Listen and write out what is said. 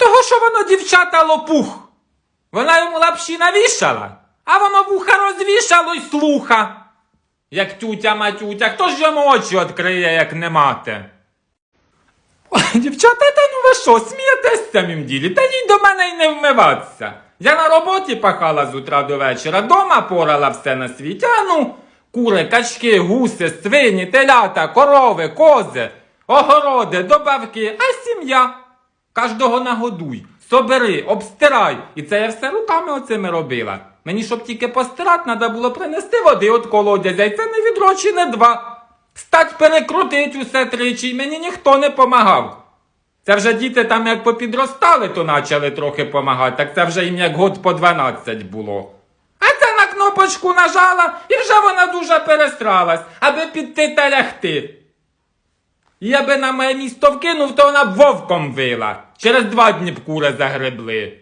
того, що воно дівчата лопух. Вона йому лапші навішала, а воно вуха розвішало й слуха. Як тютя матютя, хто ж йому очі відкриє, як не мати? Дівчата, та ну ви що, смієтесь в самім ділі? Та їй до мене й не вмиватися. Я на роботі пахала з утра до вечора, дома порала все на світі. А ну, кури, качки, гуси, свині, телята, корови, кози, огороди, добавки, а сім'я. Кожного нагодуй, собери, обстирай. І це я все руками оцими робила. Мені, щоб тільки постирати, треба було принести води від колодязя, і це не відро чи не два. Стать перекрутить усе тричі, і мені ніхто не помагав. Це вже діти там як попідростали, то почали трохи помагати, так це вже їм як год по 12 було. А це на кнопочку нажала, і вже вона дуже перестралась, аби піти та лягти. Я би на моє місто вкинув, то вона б вовком вила. Через два дні б кури загребли.